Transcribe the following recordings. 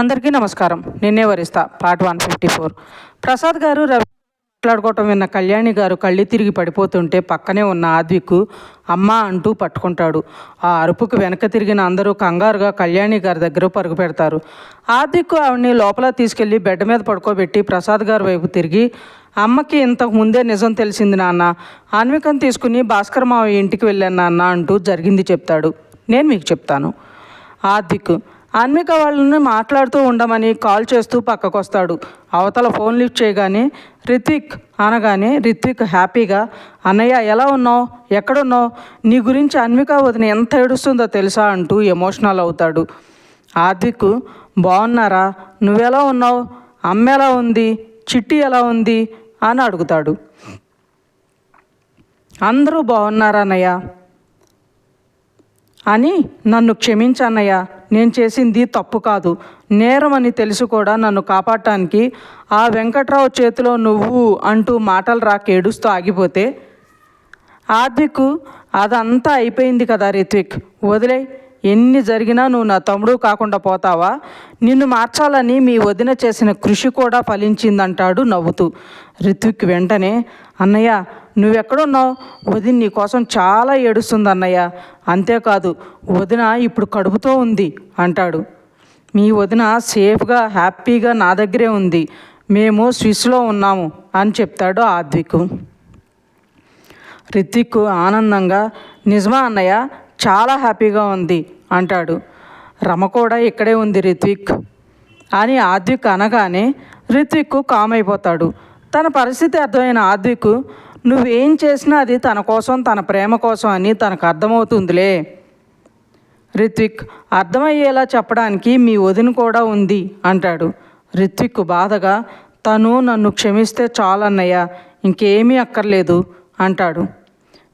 అందరికీ నమస్కారం. Ninne Varistha part one fifty four. Prasad garu Ravi మాట్లాడుకోవటం విన్న కళ్యాణి గారు కళ్ళు తిరిగి పడిపోతుంటే పక్కనే ఉన్న ఆద్విక్ అమ్మ అంటూ పట్టుకుంటాడు. ఆ అరుపుకు వెనక తిరిగిన అందరూ కంగారుగా కళ్యాణి గారి దగ్గర పరుగు పెడతారు. ఆద్విక్ ఆవిడ్ని లోపల తీసుకెళ్ళి బెడ్ మీద పడుకోబెట్టి ప్రసాద్ గారి వైపు తిరిగి అమ్మకి ఇంతకు ముందే నిజం తెలిసింది నాన్న. ఆన్వికను తీసుకుని భాస్కర్ మావయ్య ఇంటికి వెళ్ళాను నాన్న అంటూ జరిగింది చెప్తాడు. నేను మీకు చెప్తాను. ఆద్విక్ ఆన్మిక వాళ్ళని మాట్లాడుతూ ఉండమని కాల్ చేస్తూ పక్కకొస్తాడు. అవతల ఫోన్ లిఫ్ట్ చేయగానే రిత్విక్ అనగానే రిత్విక్ హ్యాపీగా? అన్నయ్య ఎలా ఉన్నావు? ఎక్కడున్నావు? నీ గురించి అన్విక వదిన ఎంత ఏడుస్తుందో తెలుసా? అంటూ ఎమోషనల్ అవుతాడు. ఆద్విక్ బాగున్నారా? నువ్వెలా ఉన్నావు? అమ్మ ఎలా ఉంది? చిట్టి ఎలా ఉంది? అని అడుగుతాడు. అందరూ బాగున్నారా అన్నయ్య? అని నన్ను క్షమించన్నయ్యా. నేను చేసింది తప్పు కాదు. నేరం అని తెలిసి కూడా నన్ను కాపాడటానికి ఆ వెంకట్రావు చేతిలో నువ్వు అంటూ మాటలు రాక ఏడుస్తూ ఆగిపోతే ఆద్విక్ అదంతా అయిపోయింది కదా రిత్విక్. వదిలే ఎన్ని జరిగినా నువ్వు నా తమ్ముడు కాకుండా పోతావా? నిన్ను మార్చాలని మీ వదిన చేసిన కృషి కూడా ఫలించిందంటాడు నవ్వుతూ. రిత్విక్ వెంటనే అన్నయ్య నువ్వెక్కడున్నావు? వదిన నీ కోసం చాలా ఏడుస్తుంది అన్నయ్య అంతేకాదు వదిన ఇప్పుడు కడుపుతో ఉంది అంటాడు. మీ వదిన సేఫ్గా హ్యాపీగా నా దగ్గరే ఉంది. మేము స్విస్లో ఉన్నాము అని చెప్తాడు ఆద్విక్. రిత్విక్ ఆనందంగా నిజమా అన్నయ్య చాలా హ్యాపీగా ఉంది అంటాడు. రమ కూడా ఇక్కడే ఉంది రిత్విక్ అని ఆద్విక్ అనగానే రిత్విక్ కామ్ అయిపోతాడు. తన పరిస్థితి అర్థమైన ఆద్విక్ నువ్వేం చేసినా అది తన కోసం తన ప్రేమ కోసం అని తనకు అర్థమవుతుందిలే. రిత్విక్ అర్థమయ్యేలా చెప్పడానికి మీ వదిన కూడా ఉంది అంటాడు. రిత్విక్ బాధగా తను నన్ను క్షమిస్తే చాలన్నయ్య ఇంకేమీ అక్కర్లేదు అంటాడు.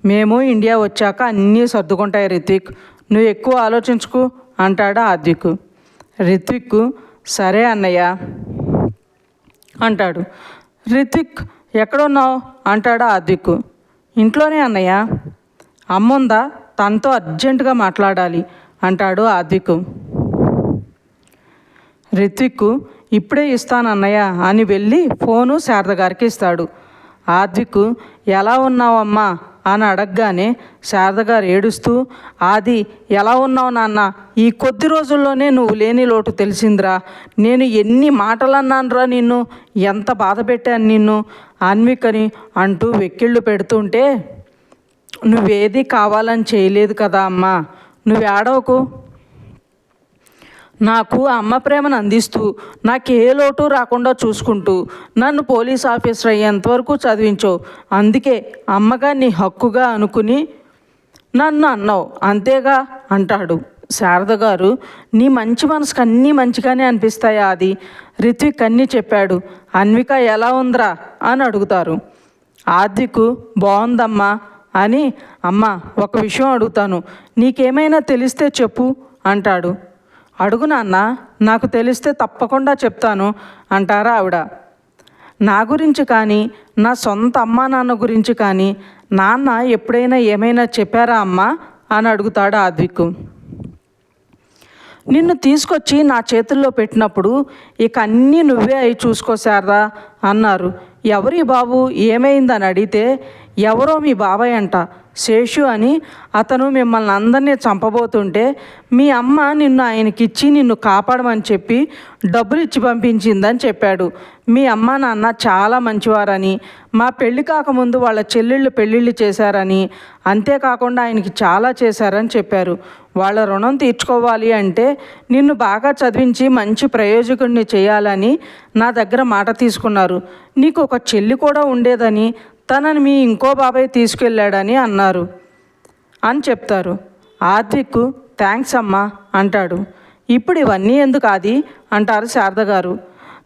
మేము ఇండియా వచ్చాక అన్నీ సర్దుకుంటాయి రిత్విక్ నువ్వు ఎక్కువ ఆలోచించుకు అంటాడు ఆద్విక్. రిత్విక్ సరే అన్నయ్య అంటాడు. రిత్విక్ ఎక్కడున్నావు? అంటాడు ఆద్విక్ ఇంట్లోనే అన్నయ్య. అమ్ముందా? తనతో అర్జెంటుగా మాట్లాడాలి అంటాడు ఆద్విక్ రిత్విక్ ఇప్పుడే ఇస్తాను అన్నయ్య అని వెళ్ళి ఫోను శారద గారికి ఇస్తాడు. ఆద్విక్ ఎలా ఉన్నావమ్మా? అని అడగగానే శారదగారు ఏడుస్తూ ఆది ఎలా ఉన్నావు నాన్న? ఈ కొద్ది రోజుల్లోనే నువ్వు లేని లోటు తెలిసిందిరా. నేను ఎన్ని మాటలు అన్నానురా నిన్ను? ఎంత బాధ పెట్టాను నిన్ను? అన్వికని అంటూ వెక్కిళ్ళు పెడుతుంటే నువ్వేది కావాలని చేయలేదు కదా అమ్మా. నువ్వు ఏడవకు నాకు అమ్మ ప్రేమను అందిస్తూ నాకు ఏ లోటు రాకుండా చూసుకుంటూ నన్ను పోలీస్ ఆఫీసర్ అయ్యేంతవరకు చదివించో. అందుకే అమ్మగా నీ హక్కుగా అనుకుని నన్ను అన్నావు. అంతేగా అంటాడు. శారద గారు నీ మంచి మనసుకు అన్నీ మంచిగానే అనిపిస్తాయా అది? రిత్విక్ అన్నీ చెప్పాడు. అన్విక ఎలా ఉందిరా? అని అడుగుతారు. ఆద్విక్ బాగుందమ్మా అని అమ్మ ఒక విషయం అడుగుతాను. నీకేమైనా తెలిస్తే చెప్పు అంటాడు. అడుగు నాన్న నాకు తెలిస్తే తప్పకుండా చెప్తాను అంటారా ఆవిడ. నా గురించి కానీ నా సొంత అమ్మా నాన్న గురించి కానీ నాన్న ఎప్పుడైనా ఏమైనా చెప్పారా అమ్మా? అని అడుగుతాడు ఆద్విక్ నిన్ను తీసుకొచ్చి నా చేతుల్లో పెట్టినప్పుడు ఇక అన్నీ నువ్వే అయి చూసుకోసారా అన్నారు. ఎవరి బాబు? ఏమైందని అడిగితే ఎవరో మీ బాబాయ్ అంట. శేషు అని అతను మిమ్మల్ని అందరినీ చంపబోతుంటే మీ అమ్మ నిన్ను ఆయనకిచ్చి నిన్ను కాపాడమని చెప్పి డబ్బులు ఇచ్చి పంపించిందని చెప్పాడు. మీ అమ్మ నాన్న చాలా మంచివారని మా పెళ్ళి కాకముందు వాళ్ళ చెల్లెళ్ళు పెళ్ళిళ్ళు చేశారని అంతేకాకుండా ఆయనకి చాలా చేశారని చెప్పారు. వాళ్ళ రుణం తీర్చుకోవాలి అంటే నిన్ను బాగా చదివించి మంచి ప్రయోజకుడిని చేయాలని నా దగ్గర మాట తీసుకున్నారు. నీకు ఒక చెల్లి కూడా ఉండేదని తనని మీ ఇంకో బాబాయ్ తీసుకెళ్ళాడని అన్నారు. అని చెప్తారు. ఆద్విక్ థ్యాంక్స్ అమ్మా అంటాడు. ఇప్పుడు ఇవన్నీ ఎందుకు అది అంటారు శారద గారు.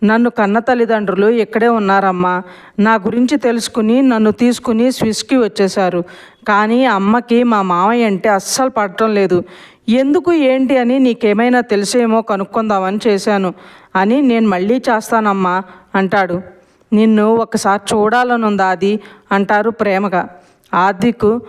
నన్ను కన్న తల్లిదండ్రులు ఇక్కడే ఉన్నారమ్మా. నా గురించి తెలుసుకుని నన్ను తీసుకుని స్విస్కి వచ్చేశారు. కానీ అమ్మకి మా మామయ్య అంటే అస్సలు పడటం లేదు. ఎందుకు ఏంటి అని నీకేమైనా తెలిసేమో కనుక్కుందామని చేశాను. అని నేను మళ్ళీ చేస్తానమ్మా అంటాడు. నిన్ను ఒకసారి చూడాలనుందాది అంటారు ప్రేమగా. ఆదికు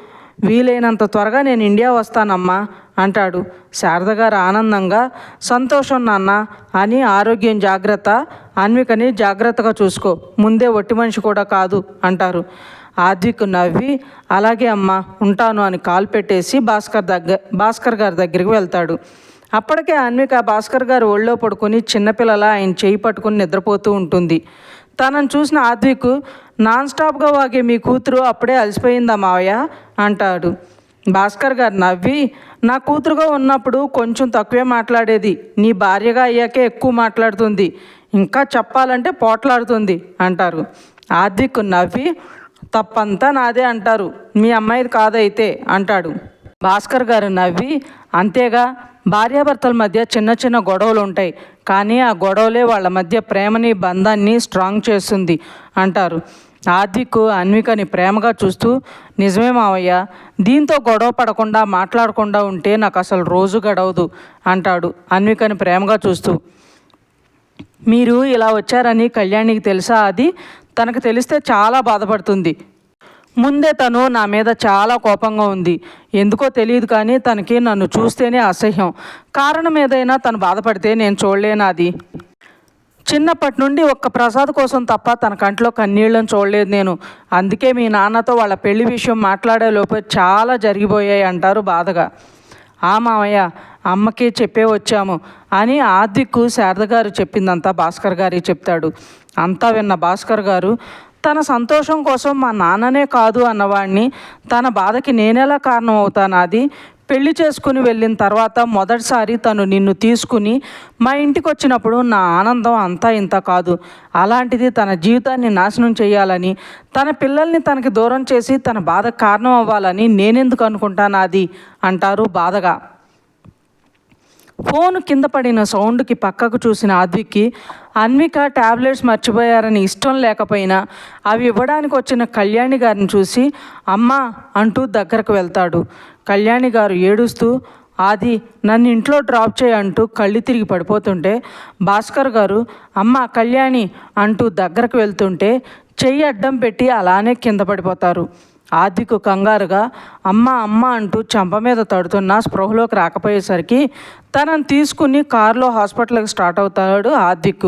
వీలైనంత త్వరగా నేను ఇండియా వస్తానమ్మా అంటాడు. శారద గారు ఆనందంగా సంతోషం నాన్న అని ఆరోగ్యం జాగ్రత్త అన్వికని జాగ్రత్తగా చూసుకో ముందే ఒట్టి మనిషి కూడా కాదు అంటారు. ఆద్విక్ నవ్వి అలాగే అమ్మా ఉంటాను అని కాల్ పెట్టేసి భాస్కర్ దగ్గర భాస్కర్ గారి దగ్గరికి వెళ్తాడు. అప్పటికే అన్విక భాస్కర్ గారు ఒళ్ళో పడుకొని చిన్నపిల్లల ఆయన చేయి పట్టుకుని నిద్రపోతూ ఉంటుంది. తనను చూసిన ఆద్విక్ నాన్ స్టాప్గా వాగే మీ కూతురు అప్పుడే అలసిపోయిందా మావయ్య? అంటాడు. భాస్కర్ గారు నవ్వి నా కూతురుగా ఉన్నప్పుడు కొంచెం తక్కువే మాట్లాడేది. నీ భార్యగా అయ్యాకే ఎక్కువ మాట్లాడుతుంది. ఇంకా చెప్పాలంటే పోట్లాడుతుంది అంటారు. ఆద్విక్ నవ్వి తప్పంతా నాదే అంటారు. మీ అమ్మాయిది కాదైతే అంటాడు. భాస్కర్ గారు నవ్వి అంతేగా భార్యాభర్తల మధ్య చిన్న చిన్న గొడవలు ఉంటాయి. కానీ ఆ గొడవలే వాళ్ళ మధ్య ప్రేమని బంధాన్ని స్ట్రాంగ్ చేస్తుంది అంటారు. ఆద్విక్ అన్వికని ప్రేమగా చూస్తూ నిజమే మావయ్య దీంతో గొడవ పడకుండా మాట్లాడకుండా ఉంటే నాకు అసలు రోజు గడవదు అంటాడు అన్వికని ప్రేమగా చూస్తూ. మీరు ఇలా వచ్చారని కళ్యాణికి తెలుసా అది తనకు తెలిస్తే చాలా బాధపడుతుంది. ముందే తను నా మీద చాలా కోపంగా ఉంది. ఎందుకో తెలియదు కానీ తనకి నన్ను చూస్తేనే అసహ్యం. కారణం ఏదైనా తను బాధపడితే నేను చూడలేను అది చిన్నప్పటి నుండి ఒక్క ప్రసాద్ కోసం తప్ప తన కంట్లో కన్నీళ్ళని చూడలేదు నేను. అందుకే మీ నాన్నతో వాళ్ళ పెళ్ళి విషయం మాట్లాడే లోపే చాలా జరిగిపోయాయి అంటారు బాధగా. ఆ మామయ్య అమ్మకి చెప్పే వచ్చాము అని ఆదిక్కు శారద గారు చెప్పిందంతా భాస్కర్ గారికి చెప్తాడు. అంతా విన్న భాస్కర్ గారు తన సంతోషం కోసం మా నాన్ననే కాదు అన్నవాడిని తన బాధకి నేనెలా కారణం అవుతాను అది? పెళ్ళి చేసుకుని వెళ్ళిన తర్వాత మొదటిసారి తను నిన్ను తీసుకుని మా ఇంటికి వచ్చినప్పుడు నా ఆనందం అంతా ఇంత కాదు. అలాంటిది తన జీవితాన్ని నాశనం చేయాలని తన పిల్లల్ని తనకి దూరం చేసి తన బాధ కారణం అవ్వాలని నేనెందుకు అనుకుంటాను అది? అంటారు బాధగా. ఫోన్ కింద పడిన సౌండ్కి పక్కకు చూసిన ఆద్విక్కి అన్విక టాబ్లెట్స్ మర్చిపోయారని ఇష్టం లేకపోయినా అవి ఇవ్వడానికి వచ్చిన కళ్యాణి గారిని చూసి అమ్మా అంటూ దగ్గరకు వెళ్తాడు. కళ్యాణి గారు ఏడుస్తూ ఆది నన్ను ఇంట్లో డ్రాప్ చేయి అంటూ కళ్ళు తిరిగి పడిపోతుంటే భాస్కర్ గారు అమ్మ కళ్యాణి అంటూ దగ్గరకు వెళ్తుంటే చెయ్యి అడ్డం పెట్టి అలానే కింద పడిపోతారు. ఆదికు కంగారుగా అమ్మ అమ్మ అంటూ చెంప మీద తడుతున్న స్పృహలోకి రాకపోయేసరికి తనను తీసుకుని కారులో హాస్పిటల్కి స్టార్ట్ అవుతాడు ఆదిక్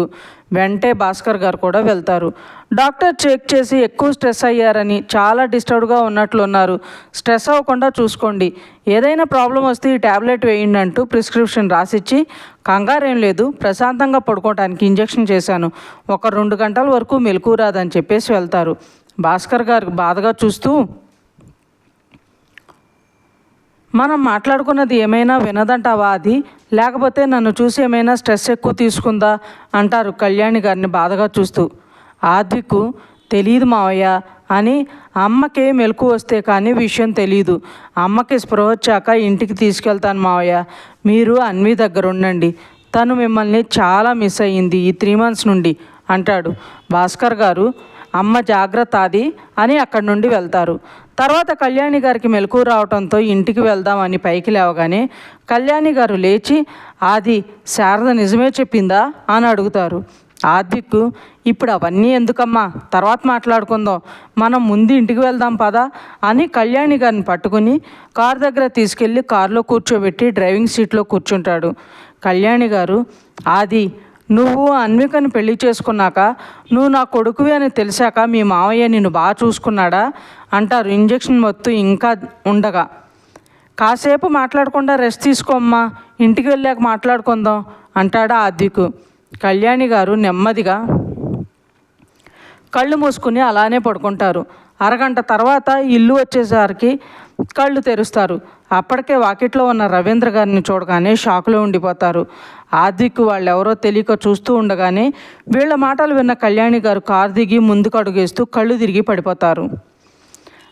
వెంటే భాస్కర్ గారు కూడా వెళ్తారు. డాక్టర్ చెక్ చేసి ఎక్కువ స్ట్రెస్ అయ్యారని చాలా డిస్టర్బ్గా ఉన్నట్లున్నారు. స్ట్రెస్ అవ్వకుండా చూసుకోండి. ఏదైనా ప్రాబ్లం వస్తే ఈ ట్యాబ్లెట్ వేయండి అంటూ ప్రిస్క్రిప్షన్ రాసిచ్చి కంగారేం లేదు ప్రశాంతంగా పడుకోవడానికి ఇంజెక్షన్ చేశాను. ఒక రెండు గంటల వరకు మెలకు రాదని చెప్పేసి వెళ్తారు. భాస్కర్ గారు బాధగా చూస్తూ మనం మాట్లాడుకున్నది ఏమైనా వినదంటావా అది? లేకపోతే నన్ను చూసి ఏమైనా స్ట్రెస్ ఎక్కువ తీసుకుందా? అంటారు కళ్యాణి గారిని బాధగా చూస్తూ. ఆద్వికు తెలియదు మావయ్య అని అమ్మకే మెలకు వస్తే కానీ విషయం తెలియదు అమ్మకి స్పృహ వచ్చాక ఇంటికి తీసుకెళ్తాను మావయ్య. మీరు అన్వి దగ్గర ఉండండి. తను మిమ్మల్ని చాలా మిస్ అయ్యింది ఈ త్రీ మంత్స్ నుండి అంటాడు భాస్కర్ గారు. అమ్మ జాగ్రత్త అది అని అక్కడి నుండి వెళ్తారు. తర్వాత కళ్యాణి గారికి మెలకు రావడంతో ఇంటికి వెళ్దామని పైకి లేవగానే కళ్యాణి గారు లేచి ఆది శారద నిజమే చెప్పిందా? అని అడుగుతారు. ఆద్విక్ ఇప్పుడు అవన్నీ ఎందుకమ్మా? తర్వాత మాట్లాడుకుందాం. మనం ముందు ఇంటికి వెళ్దాం పదా? అని కళ్యాణి గారిని పట్టుకుని కార్ దగ్గర తీసుకెళ్ళి కారులో కూర్చోబెట్టి డ్రైవింగ్ సీట్లో కూర్చుంటాడు. కళ్యాణి గారు ఆది నువ్వు అన్వికని పెళ్ళి చేసుకున్నాక నువ్వు నా కొడుకువి అని తెలిసాక మీ మావయ్య నిన్ను బాగా చూసుకున్నాడా? అంటారు. ఇంజెక్షన్ మొత్తం ఇంకా ఉండగా. కాసేపు మాట్లాడకుండా రెస్ట్ తీసుకోమ్మా ఇంటికి వెళ్ళాక మాట్లాడుకుందాం అంటాడా ఆదికు కళ్యాణి గారు నెమ్మదిగా కళ్ళు మూసుకుని అలానే పడుకుంటారు. అరగంట తర్వాత ఇల్లు వచ్చేసరికి కళ్ళు తెరుస్తారు. అప్పటికే వాకిట్లో ఉన్న రవీంద్ర గారిని చూడగానే షాకులో ఉండిపోతారు. ఆదిక్కు వాళ్ళు ఎవరో తెలియక చూస్తూ ఉండగానే వీళ్ళ మాటలు విన్న కళ్యాణి గారు కారు దిగి ముందుకు అడుగేస్తూ కళ్ళు తిరిగి పడిపోతారు.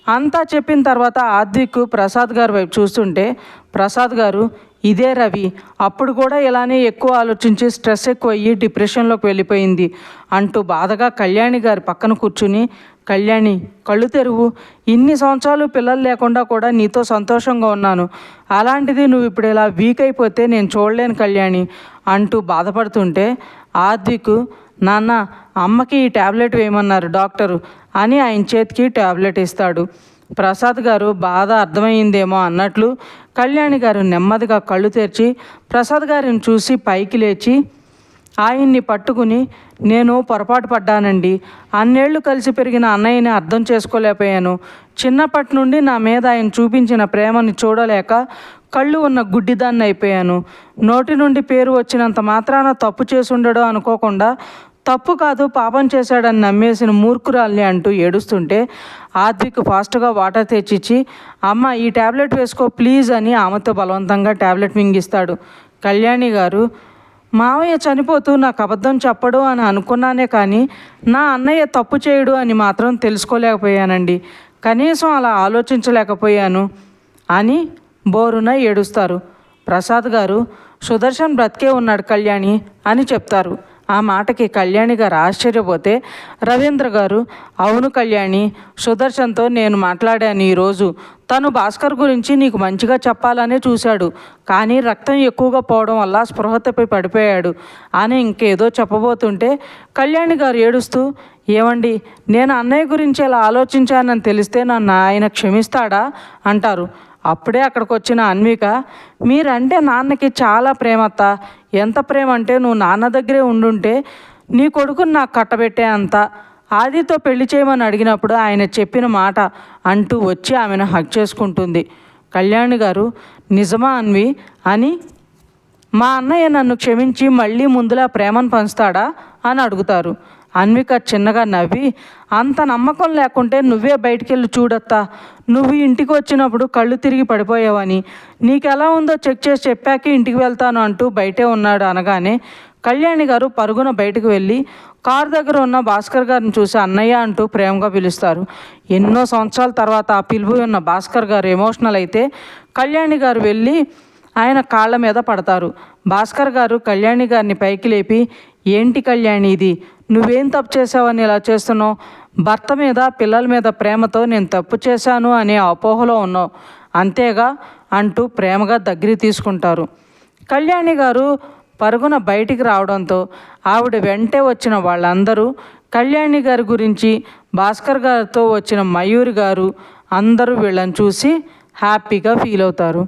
అంతా చెప్పిన తర్వాత ఆద్విక్ ప్రసాద్ గారు వైపు చూస్తుంటే ప్రసాద్ గారు ఇదే రవి. అప్పుడు కూడా ఇలానే ఎక్కువ ఆలోచించి స్ట్రెస్ ఎక్కువ అయ్యి డిప్రెషన్లోకి వెళ్ళిపోయింది. అంటూ బాధగా కళ్యాణి గారి పక్కన కూర్చుని కళ్యాణి కళ్ళు తెరువు. ఇన్ని సంవత్సరాలు పిల్లలు లేకుండా కూడా నీతో సంతోషంగా ఉన్నాను. అలాంటిది నువ్వు ఇప్పుడు ఇలా వీక్ అయిపోతే నేను చూడలేను కళ్యాణి అంటూ బాధపడుతుంటే ఆద్విక్ నాన్న అమ్మకి ఈ ట్యాబ్లెట్ వేయమన్నారు డాక్టరు. అని ఆయన చేతికి ట్యాబ్లెట్ ఇస్తాడు. ప్రసాద్ గారు బాధ అర్థమైందేమో అన్నట్లు కళ్యాణి గారు నెమ్మదిగా కళ్ళు తెరిచి ప్రసాద్ గారిని చూసి పైకి లేచి ఆయన్ని పట్టుకుని నేను పొరపాటు పడ్డానండి. అన్నేళ్ళు కలిసి పెరిగిన అన్నయ్యని అర్థం చేసుకోలేకపోయాను. చిన్నప్పటి నుండి నా మీద ఆయన చూపించిన ప్రేమని చూడలేక కళ్ళు ఉన్న గుడ్డిదాన్ని అయిపోయాను. నోటి నుండి పేరు వచ్చినంత మాత్రాన తప్పు చేసి ఉండడు అనుకోకుండా తప్పు కాదు పాపం చేశాడని నమ్మేసిన మూర్ఖురాల్ని అంటూ ఏడుస్తుంటే ఆద్విక్ ఫాస్ట్గా వాటర్ తెచ్చిచ్చి అమ్మ ఈ ట్యాబ్లెట్ వేసుకో ప్లీజ్ అని ఆమెతో బలవంతంగా ట్యాబ్లెట్ మింగిస్తాడు. కళ్యాణి గారు మావయ్య చనిపోతూ నాకు అబద్ధం చెప్పడు అని అనుకున్నానే కానీ నా అన్నయ్య తప్పు చేయడు అని మాత్రం తెలుసుకోలేకపోయానండి. కనీసం అలా ఆలోచించలేకపోయాను అని బోరున ఏడుస్తారు. ప్రసాద్ గారు సుదర్శన్ బ్రతికే ఉన్నాడు కళ్యాణి అని చెప్తారు. ఆ మాటకి కళ్యాణి గారు ఆశ్చర్యపోతే రవీంద్ర గారు అవును కళ్యాణి సుదర్శన్తో నేను మాట్లాడాను ఈరోజు తను భాస్కర్ గురించి నీకు మంచిగా చెప్పాలనే చూశాడు. కానీ రక్తం ఎక్కువగా పోవడం వల్ల స్పృహతపై పడిపోయాడు. అని ఇంకేదో చెప్పబోతుంటే కళ్యాణి గారు ఏడుస్తూ ఏమండి నేను అన్నయ్య గురించి ఇలా ఆలోచించానని తెలిస్తే నన్ను ఆయన క్షమిస్తాడా? అంటారు. అప్పుడే అక్కడికి వచ్చిన అన్విక మీరంటే నాన్నకి చాలా ప్రేమత్త. ఎంత ప్రేమ అంటే నువ్వు నాన్న దగ్గరే ఉండుంటే నీ కొడుకుని నాకు కట్టబెట్టే అంత. ఆదితో పెళ్ళి చేయమని అడిగినప్పుడు ఆయన చెప్పిన మాట అంటూ వచ్చి ఆమెను హక్ చేసుకుంటుంది. కళ్యాణి గారు నిజమా అన్వి? అని మా అన్నయ్య నన్ను క్షమించి మళ్ళీ ముందులా ప్రేమను పంచుతాడా? అని అడుగుతారు. అన్విక చిన్నగా నవ్వి అంత నమ్మకం లేకుంటే నువ్వే బయటికెళ్ళి చూడత్తా. నువ్వు ఇంటికి వచ్చినప్పుడు కళ్ళు తిరిగి పడిపోయావని. నీకు ఎలా ఉందో చెక్ చేసి చెప్పాకే ఇంటికి వెళ్తాను అంటూ బయటే ఉన్నాడు అనగానే కళ్యాణి గారు పరుగున బయటకు వెళ్ళి కారు దగ్గర ఉన్న భాస్కర్ గారిని చూసి అన్నయ్య అంటూ ప్రేమగా పిలుస్తారు. ఎన్నో సంవత్సరాల తర్వాత ఆ పిలుపు ఉన్న భాస్కర్ గారు ఎమోషనల్ అయితే కళ్యాణి గారు వెళ్ళి ఆయన కాళ్ళ మీద పడతారు. భాస్కర్ గారు కళ్యాణి గారిని పైకి లేపి ఏంటి కళ్యాణి ఇది? నువ్వేం తప్పు చేసావని ఇలా చేస్తున్నావు? భర్త మీద పిల్లల మీద ప్రేమతో నేను తప్పు చేశాను అనే అపోహలో ఉన్నావు. అంతేగా? అంటూ ప్రేమగా దగ్గర తీసుకుంటారు. కళ్యాణి గారు పరుగున బయటికి రావడంతో ఆవిడ వెంటే వచ్చిన వాళ్ళందరూ కళ్యాణి గారి గురించి భాస్కర్ గారితో వచ్చిన మయూరి గారు అందరూ వీళ్ళని చూసి హ్యాపీగా ఫీల్ అవుతారు.